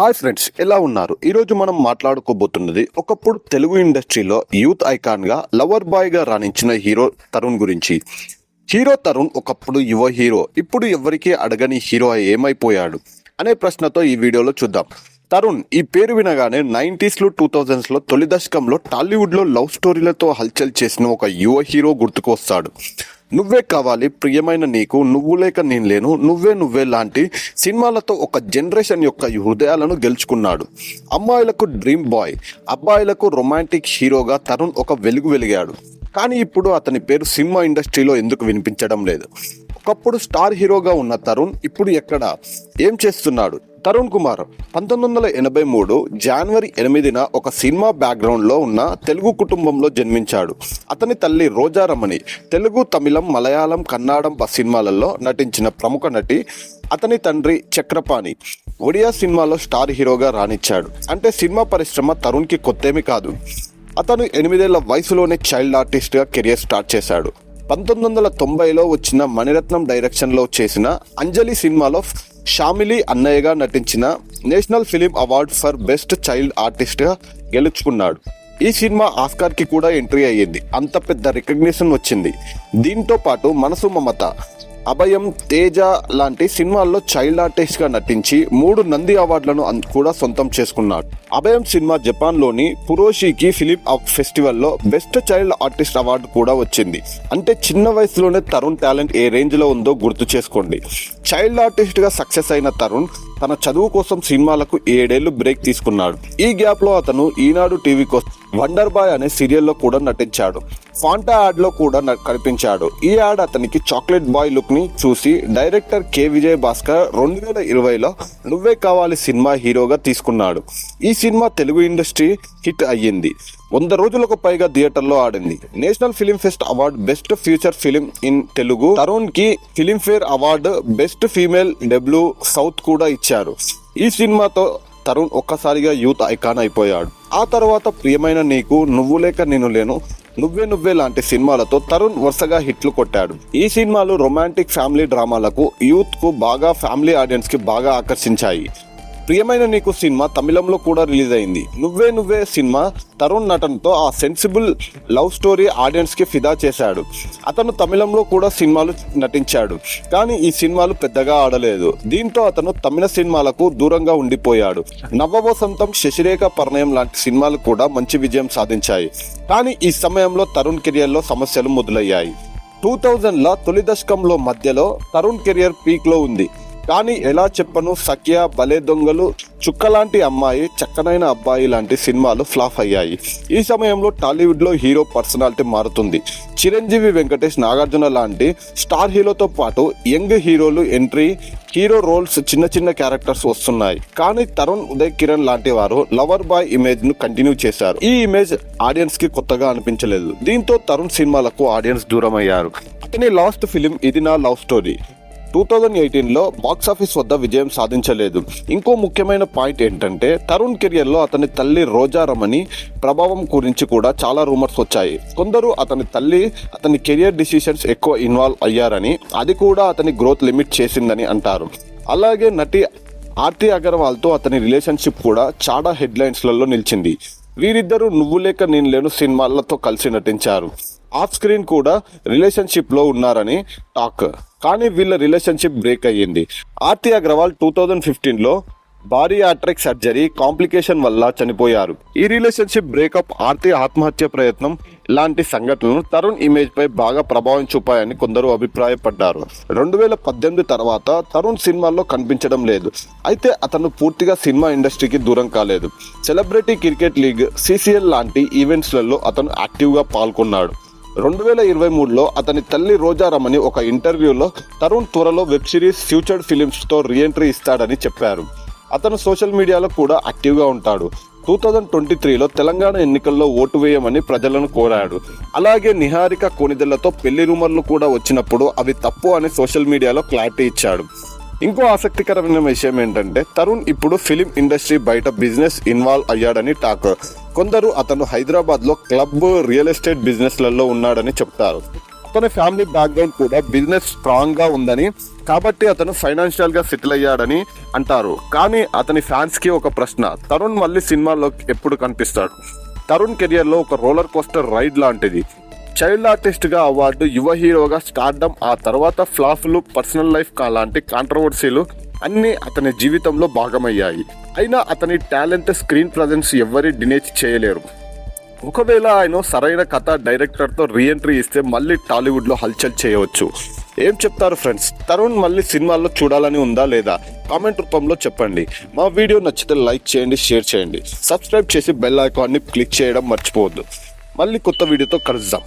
Hi friends ఎలా ఉన్నారు? ఈరోజు మనం మాట్లాడుకోబోతున్నది ఒకప్పుడు తెలుగు ఇండస్ట్రీలో యూత్ ఐకాన్గా లవర్ బాయ్గా రాణించిన హీరో తరుణ్ గురించి. హీరో తరుణ్ ఒకప్పుడు యువ హీరో ఇప్పుడు ఎవరికీ అడగని హీరో ఏమైపోయాడు అనే ప్రశ్నతో ఈ వీడియోలో చూద్దాం. తరుణ్ ఈ పేరు వినగానే నైంటీస్లో టూ థౌజండ్స్లో తొలి దశకంలో టాలీవుడ్లో లవ్ స్టోరీలతో హల్చల్ చేసిన ఒక యువ హీరో గుర్తుకు వస్తాడు నువ్వే కావాలి ప్రియమైన నీకు నువ్వు లేక నేను లేను నువ్వే నువ్వే లాంటి సినిమాలతో ఒక జనరేషన్ యొక్క హృదయాలను గెలుచుకున్నాడు. అమ్మాయిలకు డ్రీమ్ బాయ్ అబ్బాయిలకు రొమాంటిక్ హీరోగా తరుణ్ ఒక వెలుగు వెలిగాడు. కానీ ఇప్పుడు అతని పేరు సినిమా ఇండస్ట్రీలో ఎందుకు వినిపించడం లేదు? ఒకప్పుడు స్టార్ హీరోగా ఉన్న తరుణ్ ఇప్పుడు ఎక్కడ? ఏం చేస్తున్నాడు? తరుణ్ కుమార్ పంతొమ్మిది వందల ఎనభై మూడు జనవరి ఎనిమిదిన ఒక సినిమా బ్యాక్గ్రౌండ్లో ఉన్న తెలుగు కుటుంబంలో జన్మించాడు. అతని తల్లి రోజారమణి తెలుగు తమిళం మలయాళం కన్నడం సినిమాలలో నటించిన ప్రముఖ నటి అతని తండ్రి చక్రపాణి. ఒడియా సినిమాలో స్టార్ హీరోగా రాణించాడు. అంటే సినిమా పరిశ్రమ తరుణ్కి కొత్తేమి కాదు. అతను ఎనిమిదేళ్ళ వయసులోనే చైల్డ్ ఆర్టిస్ట్గా కెరియర్ స్టార్ట్ చేశాడు. పంతొమ్మిది వందల తొంభైలో వచ్చిన మణిరత్నం డైరెక్షన్లో చేసిన అంజలి సినిమాలో షామిలి అన్నయ్యగా నటించిన national film award for best child ఆర్టిస్ట్గా గెలుచుకున్నాడు. ఈ సినిమా ఆస్కార్కి కూడా ఎంట్రీ అయ్యింది. అంత పెద్ద రికగ్నిషన్ వచ్చింది. దీంతో పాటు మనసు మమత అభయం తేజ లాంటి సినిమాల్లో చైల్డ్ ఆర్టిస్ట్గా నటించి మూడు నంది అవార్డులను కూడా సొంతం చేసుకున్నాడు. అభయం సినిమా జపాన్లోని పురోషికి ఫిలిం ఫెస్టివల్లో బెస్ట్ చైల్డ్ ఆర్టిస్ట్ అవార్డు కూడా వచ్చింది. అంటే చిన్న వయసులోనే తరుణ్ టాలెంట్ ఏ రేంజ్లో ఉందో గుర్తు చేసుకోండి. చైల్డ్ ఆర్టిస్ట్గా సక్సెస్ అయిన తరుణ్ తన చదువు కోసం సినిమాలకు ఏడేళ్ళు బ్రేక్ తీసుకున్నాడు. ఈ గ్యాప్లో అతను ఈనాడు టీవీ కోసం వండర్ బాయ్ అనే సీరియల్లో కూడా నటించాడు. ఫాంటా యాడ్లో కూడా న- కనిపించాడు. ఈ యాడ్ అతనికి చాక్లెట్ బాయ్ లుక్ని చూసి డైరెక్టర్ కె. విజయ్ భాస్కర్ రెండు వేల ఇరవైలో నువ్వే కావాలి సినిమా హీరోగా తీసుకున్నాడు. ఈ సినిమా తెలుగు ఇండస్ట్రీ హిట్ అయ్యింది. వంద రోజులకు పైగా థియేటర్లో ఆడింది. National film fest award best future film in Telugu. తరుణ్కి filmfare award best female W south కూడా ఇచ్చారు. ఈ సినిమాతో తరుణ్ ఒక్కసారిగా యూత్ ఐకాన్ అయిపోయాడు. ఆ తర్వాత ప్రియమైన నీకు నువ్వు లేక నేను లేను. నువ్వే నువ్వే లాంటి సినిమాలతో తరుణ్ వరుసగా హిట్లు కొట్టాడు. ఈ సినిమాలు రొమాంటిక్ ఫ్యామిలీ డ్రామాలకు యూత్కు బాగా ఫ్యామిలీ ఆడియన్స్కి బాగా ఆకర్షించాయి. ప్రియమైన నీకు సినిమా తమిళంలో కూడా రిలీజ్ అయింది నువ్వే నువ్వే సినిమా తరుణ్ నటనతో ఆ సెన్సిబుల్ లవ్ స్టోరీ ఆడియన్స్కి ఫిదా చేశాడు. అతను తమిళంలో కూడా సినిమాలు నటించాడు. కానీ ఈ సినిమాలు పెద్దగా ఆడలేదు. దీంతో అతను తమిళ సినిమాలకు దూరంగా ఉండిపోయాడు. నవ్వవసంతం శశిరేఖ పరిణయం లాంటి సినిమాలు కూడా మంచి విజయం సాధించాయి. కానీ ఈ సమయంలో తరుణ్ కెరియర్లో సమస్యలు మొదలయ్యాయి. టూ థౌజండ్ల తొలి దశకంలో మధ్యలో తరుణ్ కెరియర్ పీక్లో ఉంది. కానీ ఎలా చెప్పను సఖ్య భలే దొంగలు. చుక్కలాంటి అమ్మాయి చక్కనైన అబ్బాయి లాంటి సినిమాలు ఫ్లాప్ అయ్యాయి. ఈ సమయంలో టాలీవుడ్లో హీరో పర్సనాలిటీ మారుతుంది. చిరంజీవి వెంకటేష్ నాగార్జున లాంటి స్టార్ హీరోతో పాటు యంగ్ హీరోలు ఎంట్రీ హీరో రోల్స్ చిన్న చిన్న క్యారెక్టర్స్ వస్తున్నాయి. కానీ తరుణ్ ఉదయ్ కిరణ్ లాంటి వారు లవర్ బాయ్ ఇమేజ్ను కంటిన్యూ చేశారు. ఈ ఇమేజ్ ఆడియన్స్కి కొత్తగా అనిపించలేదు. దీంతో తరుణ్ సినిమాలకు ఆడియన్స్ దూరం అయ్యారు అతని లాస్ట్ ఫిలిం ఇది నా లవ్ స్టోరీ. టూ థౌజండ్ ఎయిటీన్లో బాక్సాఫీస్ వద్ద విజయం సాధించలేదు. ఇంకో ముఖ్యమైన పాయింట్ ఏంటంటే తరుణ్ కెరియర్లో అతని తల్లి రోజారమణి ప్రభావం గురించి కూడా చాలా రూమర్స్ వచ్చాయి. కొందరు అతని తల్లి అతని కెరియర్ డిసిషన్స్ ఎక్కువ ఇన్వాల్వ్ అయ్యారని అది కూడా అతని గ్రోత్ లిమిట్ చేసిందని అంటారు. అలాగే నటి ఆర్తి అగర్వాల్తో అతని రిలేషన్షిప్ కూడా చాలా హెడ్లైన్స్లలో నిలిచింది. వీరిద్దరూ నువ్వు లేక నేను లేను సినిమాలతో కలిసి నటించారు. ఆఫ్ స్క్రీన్ కూడా రిలేషన్షిప్లో ఉన్నారని టాక్. కానీ వీళ్ళ రిలేషన్షిప్ బ్రేక్ అయ్యింది. ఆర్తి అగ్రవాల్ టూ థౌజండ్ ఫిఫ్టీన్లో బారియాట్రిక్ భారీ ఆట్రిక్ సర్జరీ కాంప్లికేషన్ వల్ల చనిపోయారు. ఈ రిలేషన్షిప్ బ్రేకప్ ఆర్తి ఆత్మహత్య ప్రయత్నం లాంటి సంఘటనలు తరుణ్ ఇమేజ్ పై బాగా ప్రభావం చూపాయని కొందరు అభిప్రాయపడ్డారు. రెండు వేల పద్దెనిమిది తర్వాత తరుణ్ సినిమాల్లో కనిపించడం లేదు. అయితే అతను పూర్తిగా సినిమా ఇండస్ట్రీకి దూరం కాలేదు. సెలబ్రిటీ క్రికెట్ లీగ్ సిసిఎల్ లాంటి ఈవెంట్స్లలో అతను యాక్టివ్గా పాల్గొన్నాడు. రెండు వేల ఇరవై మూడులో అతని తల్లి రోజారమణి ఒక ఇంటర్వ్యూలో తరుణ్ త్వరలో వెబ్ సిరీస్ ఫ్యూచర్ ఫిలిమ్స్తో రీఎంట్రీ ఇస్తాడని చెప్పారు. అతను సోషల్ మీడియాలో కూడా యాక్టివ్గా ఉంటాడు. టూ థౌజండ్ ట్వంటీ త్రీలో తెలంగాణ ఎన్నికల్లో ఓటు వేయమని ప్రజలను కోరాడు. అలాగే నిహారిక కొనిదెలతో పెళ్ళి రూమర్లు కూడా వచ్చినప్పుడు అవి తప్పు అని సోషల్ మీడియాలో క్లారిటీ ఇచ్చాడు. ఇంకో ఆసక్తికరమైన విషయం ఏంటంటే తరుణ్ ఇప్పుడు ఫిలిం ఇండస్ట్రీ బయట బిజినెస్ ఇన్వాల్వ్ అయ్యాడని టాక్. కొందరు అతను హైదరాబాద్లో క్లబ్ రియల్ ఎస్టేట్ బిజినెస్లలో ఉన్నాడని చెప్తారు. అతని ఫ్యామిలీ బ్యాక్గ్రౌండ్ కూడా బిజినెస్ స్ట్రాంగ్గా ఉందని కాబట్టి అతను ఫైనాన్షియల్గా సెటిల్ అయ్యాడని అంటారు. కానీ అతని ఫ్యాన్స్కి ఒక ప్రశ్న తరుణ్ మళ్ళీ సినిమాలో ఎప్పుడు కనిపిస్తాడు? తరుణ్ కెరియర్లో ఒక రోలర్ కోస్టర్ రైడ్ లాంటిది. చైల్డ్ ఆర్టిస్ట్గా అవార్డు యువ హీరోగా స్టార్డమ్ ఆ తర్వాత ఫ్లాఫ్లు పర్సనల్ లైఫ్ లాంటి కాంట్రవర్సీలు అన్ని అతని జీవితంలో భాగమయ్యాయి. అయినా అతని టాలెంట్ స్క్రీన్ ప్రజెన్స్ ఎవరి డినేజ్ చేయలేరు. ఒకవేళ ఆయన సరైన కథ డైరెక్టర్తో రీఎంట్రీ ఇస్తే మళ్ళీ టాలీవుడ్లో హల్చల్ చేయవచ్చు. ఏం చెప్తారు ఫ్రెండ్స్? తరుణ్ మళ్ళీ సినిమాల్లో చూడాలని ఉందా లేదా? కామెంట్ రూపంలో చెప్పండి. మా వీడియో నచ్చితే లైక్ చేయండి షేర్ చేయండి. సబ్స్క్రైబ్ చేసి బెల్ ఐకాన్ని క్లిక్ చేయడం మర్చిపోవద్దు. మళ్ళీ కొత్త వీడియోతో కలుద్దాం.